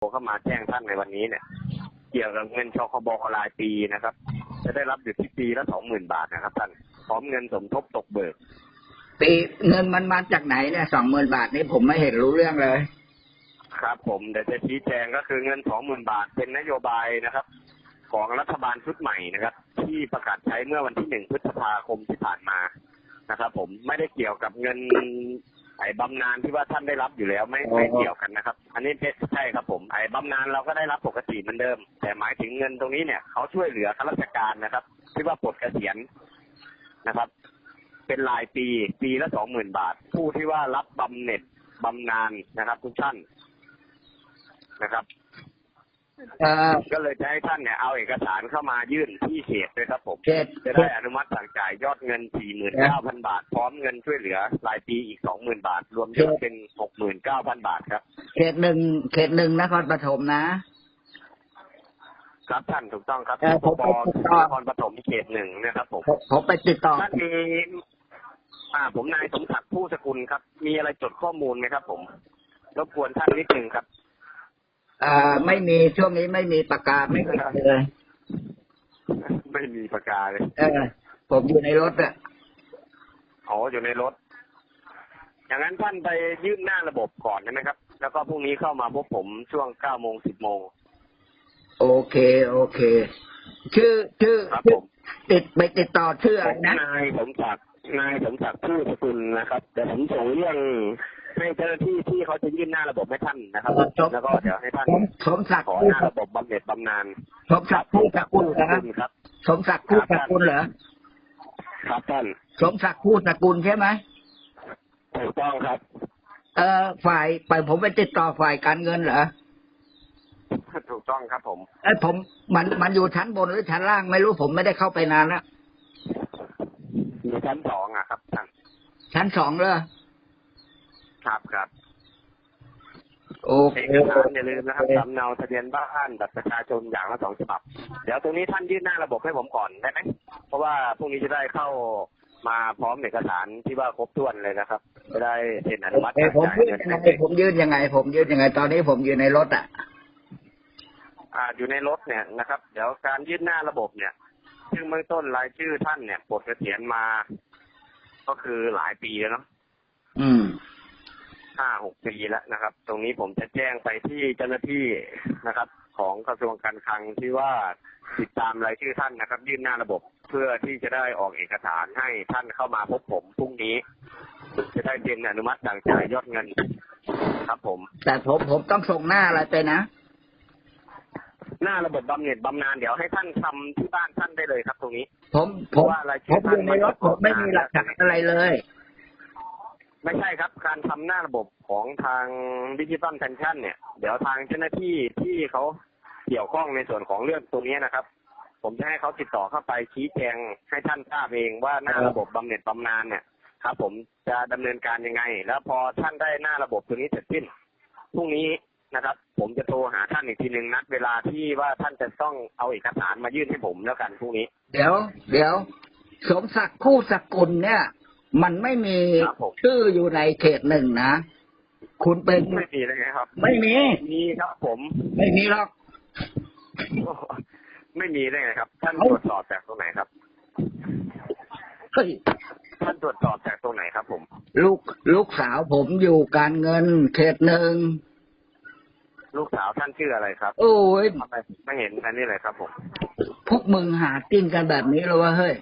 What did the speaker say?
เข้ามาแจ้งท่านในวันนี้เนี่ย เกี่ยวกับเงินชคบรายปีนะครับ จะได้รับอยู่ที่ปีละสองหมื่นบาทนะครับท่านพร้อมเงินสมทบตกเบิกปีเงินมันมาจากไหนเนี่ยสองหมื่นบาทนี่ผมไม่เห็นรู้เรื่องเลย ครับ ผมเดี๋ยวจะชี้แจงก็คือเงินสองหมื่นบาทเป็นนโยบายนะครับ ของรัฐบาลชุดใหม่นะครับ ที่ประกาศใช้เมื่อวันที่หนึ่งพฤษภาคมที่ผ่านมานะครับ ผมไม่ได้เกี่ยวกับเงิน ไอ้บำนาญที่ว่าท่านได้รับอยู่แล้วไม่อ๋อไม่เกี่ยวกันนะครับ อันนี้เป็นใช่ครับผมไอ้บำนาญเราก็ได้รับปกติเหมือนเดิม แต่หมายถึงเงินตรงนี้เนี่ยเขาช่วยเหลือข้าราชการนะครับ ที่ว่าปลดเกษียณนะครับ เป็นรายปีปีละสองหมื่นบาท ผู้ที่ว่ารับบำเหน็จบำนาญนะครับ ทุกท่านนะครับเอ่อ ก็เลยจะให้ท่านเนี่ยเอาเอกสารเข้ามายื่นที่เขตด้วยครับผมเขตจะเขได้ตอนุมัติสั่งจ่ายยอดเงิน 49,000 บาท พร้อมเงินช่วยเหลือรายปีอีก 20,000 บาท รวมยอดเป็น 69,000 บาทครับ เขตหนึ่งเขตหนึ่งนครปฐมนะ ครับท่านถูกต้องครับเอ่อผมปผมผมนครปฐมเขตหนึ่งนะครับผมผมผมไปติดต่อท่านมีอ่าผมนายสมศักดิ์ผู้สกุลครับ มีอะไรจดข้อมูลไหมครับ ผมรบกวนท่านนิดหนึ่งครับเอ่อไม่มีช่วงนี้ไม่มีประกาศไม่มีอะไรเลยไม่มีประกาเลย เออ ผมอยู่ในรถอะอ๋ออยู่ในรถ อย่างนั้นท่านไปยื่นหน้าระบบก่อนใช่ไหมครับ แล้วก็พรุ่งนี้เข้ามาพบผมช่วงเก้าโมงสิบโมง โอเค โอเค ชื่อชื่อครับชื่ผอมติดไปติดต่อชื่ออะไรผมนะ นายสมศักดิ์นายสมศักดิ์ผู้สกุลนะครับ แต่ผมส่งเรื่อง ให้เจ้าหน้าที่ที่เขาจะยื่นหน้าระบบให้ท่านนะครับ แล้วก็เดี๋ยวให้ท่านผมสมศักดิ์ขอผู้หน้าระบบบำเหน็จบำนาญสมศักดิ์ผู้สกุลสนะกุลครับสมศักดิ์ผู้สกุลเหรอครับท่านสมศักดิ์ผู้สกุลใช่ไหมถูกต้องครับ เออฝ่ายไปผมไปติดต่อฝ่ายการเงินเหรอถูกต้องครับผมไอ้ยผมมันมันอยู่ชั้นบนหรือชั้นล่างไม่รู้ผมไม่ได้เข้าไปนานแล้วมีชั้นสองอะครับท่านชั้นสองเลย ครับครับโอเคเอกสารอย่าลืมนะครับสำเนาทะเบียนบ้านบัตรประชาชนอย่างละสองฉบับ เดี๋ยวตรงนี้ท่านยื่นหน้าระบบให้ผมก่อนได้ไหมเพราะว่าพรุ่งนี้จะได้เข้ามาพร้อมเอกสารที่ว่าครบถ้วนเลยนะครับจะได้เซ็นอนุมัติเอ้ยผมจ่ายยื่นเงินยังไงผมยื่นยังไง ผมยื่นยังไง ตอนนี้ผมอยู่ในรถอะอ่าอยู่ในรถเนี่ยนะครับ เดี๋ยวการยื่นหน้าระบบเนี่ย ซึ่งเบื้องต้นรายชื่อท่านเนี่ยปลดเกษียณมา ก็คือหลายปีแล้วเนาะอืม ห้าหกปีแล้วนะครับ ตรงนี้ผมจะแจ้งไปที่เจ้าหน้าที่นะครับ ของกระทรวงการคลังที่ว่าติดตามรายชื่อท่านนะครับ ยื่นหน้าระบบเพื่อที่จะได้ออกเอกสารให้ท่านเข้ามาพบผมพรุ่งนี้ จะได้เซ็นอนุมัติสั่งจ่ายยอดเงินครับผม แต่ผมผมต้องส่งหน้าอะไรไปนะ หน้าระบบบำเหน็จบำนาญเดี๋ยวให้ท่านทำที่บ้านท่านได้เลยครับ ตรงนี้ ผมผเพราะมว่ารายผชื่อมอยู่ในรถผมไม่มีหลักฐานอะไรเลย ไม่ใช่ครับ การทำหน้าระบบของทางดิจิตอลแพนชั่นเนี่ย เดี๋ยวทางเจ้าหน้าที่ที่เขาเกี่ยวข้องในส่วนของเรื่องตรงนี้นะครับ ผมจะให้เขาติดต่อเข้าไปชี้แจงให้ท่านทราบเองว่าหน้าระบบบำเหน็จบำนาญเนี่ยครับ ผมจะดำเนินการยังไง แล้วพอท่านได้หน้าระบบตัวนี้เสร็จสิ้นพรุ่งนี้นะครับ ผมจะโทรหาท่านอีกทีหนึ่งนัดเวลาที่ว่าท่านจะต้องเอาเอกสารมายื่นให้ผมแล้วกันพรุ่งนี้ เดี๋ยว เดี๋ยว สมศักดิ์ผู้สกุลเนี่ย มันไม่มีครับผมชื่ออยู่ในเขตหนึ่งนะ คุณเป็นไม่มีเลยไงครับ ไม่มีมีครับผม ไม่มีหรอก ไม่มีได้ไงครับ ท่านเอ้าตรวจสอบจากตรงไหนครับเฮ้ยท่านตรวจสอบจากตรงไหนครับ ผม ลูกลูกสาวผมอยู่การเงินเขตหนึ่งลูกสาวท่านชื่ออะไรครับ โอ้ยทำไมไม่เห็นอันนี้เลยครับผม พวกมึงหากินกันแบบนี้แล้ววะเฮ้ย